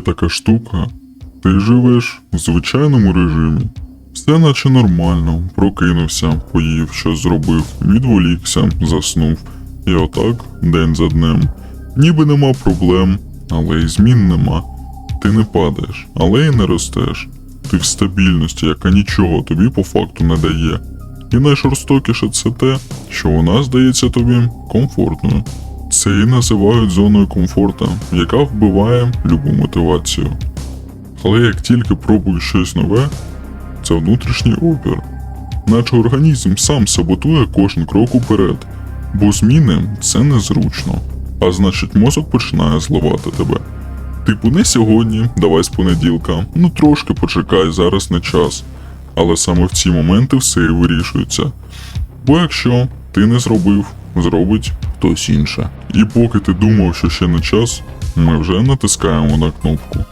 така штука. Ти живеш в звичайному режимі. Все наче нормально, прокинувся, поїв, щось зробив, відволікся, заснув. І отак день за днем. Ніби нема проблем, але й змін нема. Ти не падаєш, але й не ростеш. Ти в стабільності, яка нічого тобі по факту не дає. І найжорстокіше це те, що вона здається тобі комфортною. Це і називають зоною комфорту, яка вбиває любу мотивацію. Але як тільки пробуєш щось нове, це внутрішній опір. Наче організм сам саботує кожен крок уперед, бо зміни це незручно, а значить мозок починає зливати тебе. Типу, не сьогодні, давай з понеділка, ну трошки почекай, зараз не час. Але саме в ці моменти все і вирішується. Бо якщо ти не зробив, зробить хтось інше. І поки ти думав, що ще не час, ми вже натискаємо на кнопку.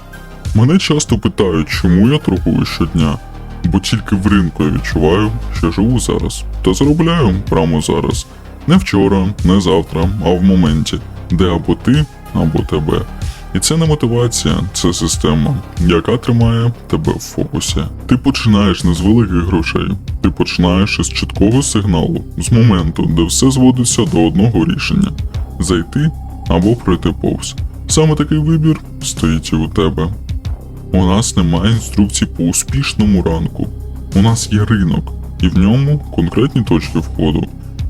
Мене часто питають, чому я торгую щодня, бо тільки в ринку я відчуваю, що живу зараз, та заробляю прямо зараз. Не вчора, не завтра, а в моменті, де або ти, або тебе. І це не мотивація, це система, яка тримає тебе в фокусі. Ти починаєш не з великих грошей, ти починаєш із чіткого сигналу, з моменту, де все зводиться до одного рішення: зайти або пройти повз. Саме такий вибір стоїть і у тебе. У нас немає інструкцій по успішному ранку. У нас є ринок, і в ньому конкретні точки входу.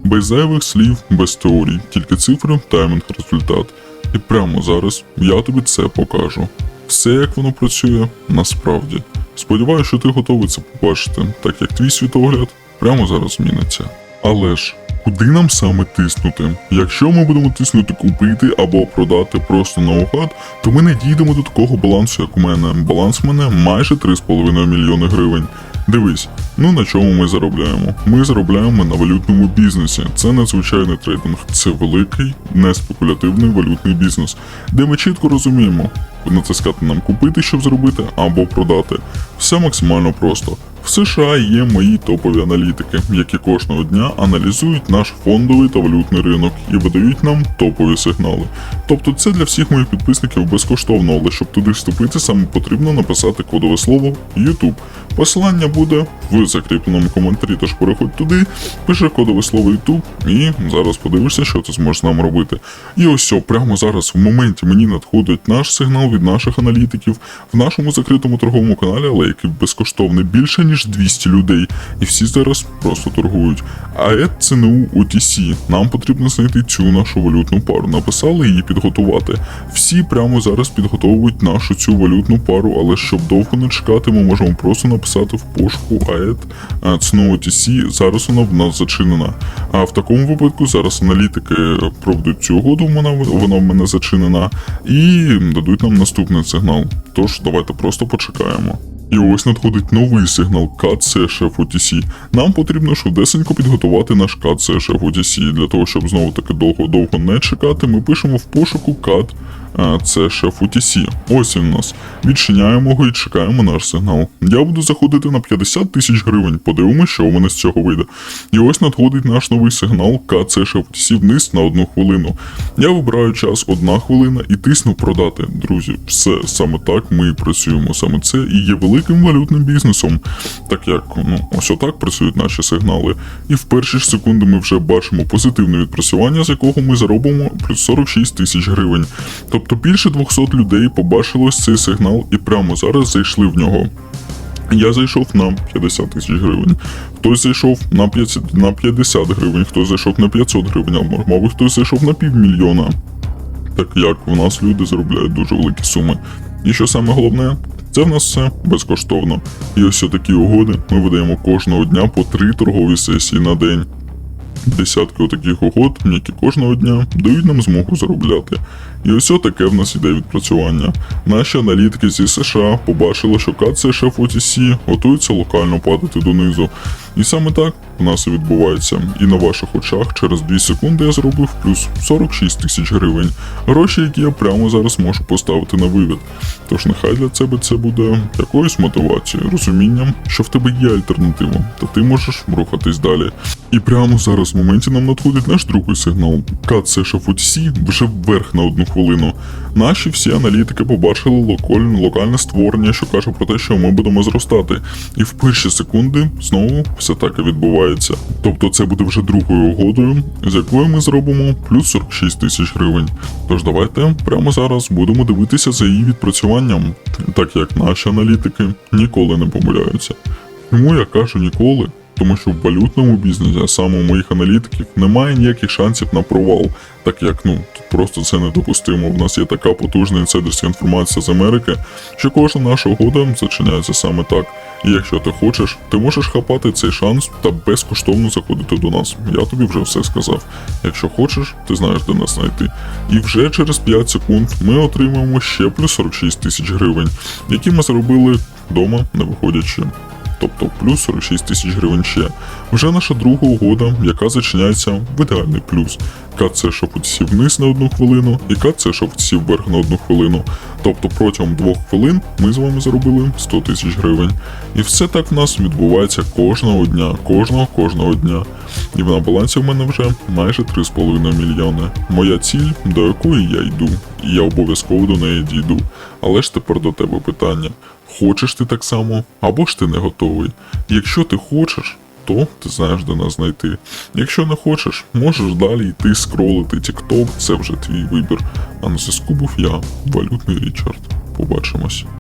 Без зайвих слів, без теорій, тільки цифри, таймінг, результат. І прямо зараз я тобі це покажу. Все як воно працює насправді. Сподіваюся, що ти готовий це побачити, так як твій світогляд прямо зараз зміниться. Але ж куди нам саме тиснути? Якщо ми будемо тиснути купити або продати просто наугад, то ми не дійдемо до такого балансу, як у мене. Баланс в мене майже 3,5 мільйони гривень. Дивись, ну на чому ми заробляємо? Ми заробляємо на валютному бізнесі. Це надзвичайний трейдинг, це великий, неспекулятивний валютний бізнес, де ми чітко розуміємо, натискати нам купити, щоб зробити, або продати. Все максимально просто. В США є мої топові аналітики, які кожного дня аналізують наш фондовий та валютний ринок і видають нам топові сигнали. Тобто це для всіх моїх підписників безкоштовно, але щоб туди вступити, саме потрібно написати кодове слово YouTube. Посилання буде в закріпленому коментарі, тож переходь туди, пиши кодове слово YouTube і зараз подивишся, що ти зможеш нами робити. І ось все, прямо зараз в моменті мені надходить наш сигнал від наших аналітиків в нашому закритому торговому каналі, але який безкоштовний більше ніж 200 людей, і всі зараз просто торгують. А ЕТ ЦНУ OTC. Нам потрібно знайти цю нашу валютну пару. Написали її підготувати. Всі прямо зараз підготовують нашу цю валютну пару, але щоб довго не чекати, ми можемо просто написати в пошуку АЕТ ЦНУ OTC. Зараз вона в нас зачинена. А в такому випадку зараз аналітики проведуть цю угоду, вона, вона в мене зачинена, і дадуть нам наступний сигнал. Тож давайте просто почекаємо. І ось надходить новий сигнал CAD CSF OTC. Нам потрібно швидесенько підготувати наш CAD CSF OTC. Для того, щоб знову таки довго-довго не чекати, ми пишемо в пошуку CAD CSF OTC. Ось він у нас. Відчиняємо його і чекаємо наш сигнал. Я буду заходити на 50 тисяч гривень. Подивимося, що у мене з цього вийде. І ось надходить наш новий сигнал CAD CSF OTC вниз на одну хвилину. Я вибираю час одна хвилина і тисну продати. Друзі, все саме так ми працюємо. Саме це і є великим валютним бізнесом. Так як ну ось отак працюють наші сигнали. І в перші ж секунди ми вже бачимо позитивне відпрацювання, з якого ми заробимо плюс 46 тисяч гривень. Тобто більше 200 людей побачило ось цей сигнал і прямо зараз зайшли в нього. Я зайшов на 50 тисяч гривень. Хтось зайшов на 50, на 50 гривень, хтось зайшов на 500 гривень, а мабуть, хтось зайшов на півмільйона. Так як в нас люди заробляють дуже великі суми. І що саме головне, це в нас все безкоштовно. І ось такі угоди ми видаємо кожного дня по три торгові сесії на день. Десятки отаких угод, які кожного дня дають нам змогу заробляти. І ось таке в нас іде відпрацювання. Наші аналітики зі США побачили, що KCSF OTC готується локально падати донизу. І саме так у нас і відбувається. І на ваших очах через 2 секунди я зробив плюс 46 тисяч гривень. Гроші, які я прямо зараз можу поставити на вивід. Тож нехай для тебе це буде якоюсь мотивацією, розумінням, що в тебе є альтернатива, та ти можеш рухатись далі. І прямо зараз в моменті нам надходить наш другий сигнал. Кат Сеша Футсі вже вверх на одну хвилину. Наші всі аналітики побачили локальне, локальне створення, що каже про те, що ми будемо зростати. І в перші секунди знову все так і відбувається. Тобто це буде вже другою угодою, з якою ми зробимо плюс 46 тисяч гривень. Тож давайте прямо зараз будемо дивитися за її відпрацюванням, так як наші аналітики ніколи не помиляються. Чому я кажу ніколи? Тому що в валютному бізнесі, а саме у моїх аналітиків, немає ніяких шансів на провал, так як ну просто це недопустимо. В нас є така потужна інсайдерська інформація з Америки, що кожна наша угода зачиняється саме так. І якщо ти хочеш, ти можеш хапати цей шанс та безкоштовно заходити до нас. Я тобі вже все сказав. Якщо хочеш, ти знаєш, де нас знайти. І вже через 5 секунд ми отримаємо ще плюс 46 тисяч гривень, які ми заробили вдома, не виходячи тобто плюс 46 тисяч гривень ще. Вже наша друга угода, яка зачиняється в ідеальний плюс. Кат це шафутсі вниз на одну хвилину, і кат це шафутсі вверх на одну хвилину. Тобто протягом двох хвилин ми з вами заробили 100 тисяч гривень. І все так в нас відбувається кожного дня, кожного кожного дня. І на балансі в мене вже майже 3,5 мільйони. Моя ціль, до якої я йду, і я обов'язково до неї дійду. Але ж тепер до тебе питання: хочеш ти так само, або ж ти не готовий. Якщо ти хочеш, то ти знаєш, де нас знайти. Якщо не хочеш, можеш далі йти скролити TikTok, це вже твій вибір. А на зв'язку був я, валютний Річард. Побачимось.